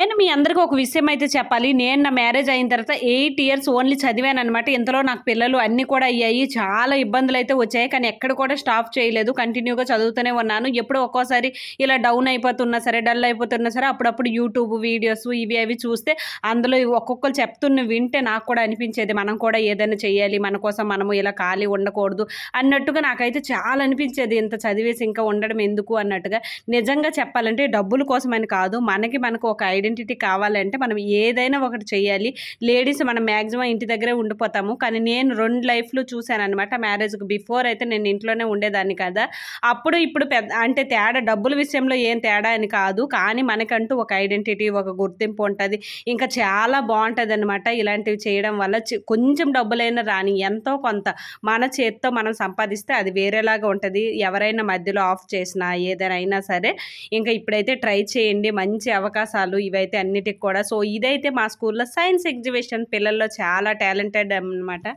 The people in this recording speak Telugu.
నేను మీ అందరికీ ఒక విషయం అయితే చెప్పాలి. నేను నా మ్యారేజ్ అయిన తర్వాత ఎయిట్ ఇయర్స్ ఓన్లీ చదివాను అనమాట ఇంతలో నాకు పిల్లలు అన్నీ కూడా అయ్యాయి. చాలా ఇబ్బందులు అయితే వచ్చాయి. కానీ ఎక్కడ కూడా స్టాప్ చేయలేదు. కంటిన్యూగా చదువుతూనే ఉన్నాను. ఎప్పుడు ఒక్కోసారి ఇలా డౌన్ అయిపోతున్నా సరే డల్ అయిపోతున్నా సరే అప్పుడప్పుడు యూట్యూబ్ వీడియోస్ ఇవి అవి చూస్తే అందులో ఒక్కొక్కరు చెప్తున్న వింటే నాకు కూడా అనిపించేది. మనం కూడా ఏదైనా చేయాలి మన కోసం మనము ఇలా ఖాళీ ఉండకూడదు అన్నట్టుగా నాకైతే చాలా అనిపించేది. ఇంత చదివేసి ఇంకా ఉండడం ఎందుకు అన్నట్టుగా. నిజంగా చెప్పాలంటే డబ్బుల కోసం అని కాదు. మనకి మనకు ఒక ఐడియా ఐడెంటిటీ కావాలంటే మనం ఏదైనా ఒకటి చేయాలి లేడీస్ మనం మ్యాక్సిమం ఇంటి దగ్గరే ఉండిపోతాము. కానీ నేను రెండు లైఫ్లు చూశాను అనమాట మ్యారేజ్కి బిఫోర్ అయితే నేను ఇంట్లోనే ఉండేదాన్ని కదా. అప్పుడు ఇప్పుడు పెద్ద అంటే తేడా డబ్బుల విషయంలో ఏం తేడా అని కాదు. కానీ మనకంటూ ఒక ఐడెంటిటీ ఒక గుర్తింపు ఉంటుంది. ఇంకా చాలా బాగుంటుంది అనమాట ఇలాంటివి చేయడం వల్ల. కొంచెం డబ్బులైనా రాని ఎంతో కొంత మన చేత్తో మనం సంపాదిస్తే అది వేరేలాగా ఉంటుంది. ఎవరైనా మధ్యలో ఆఫ్ చేసినా ఏదైనా అయినా సరే. ఇంకా ఇప్పుడైతే ట్రై చేయండి. మంచి అవకాశాలు ఇవైతే అన్నిటికి కూడా. సో ఇదైతే మా స్కూల్లో సైన్స్ ఎగ్జిబిషన్ పిల్లల్లో చాలా టాలెంటెడ్ అనమాట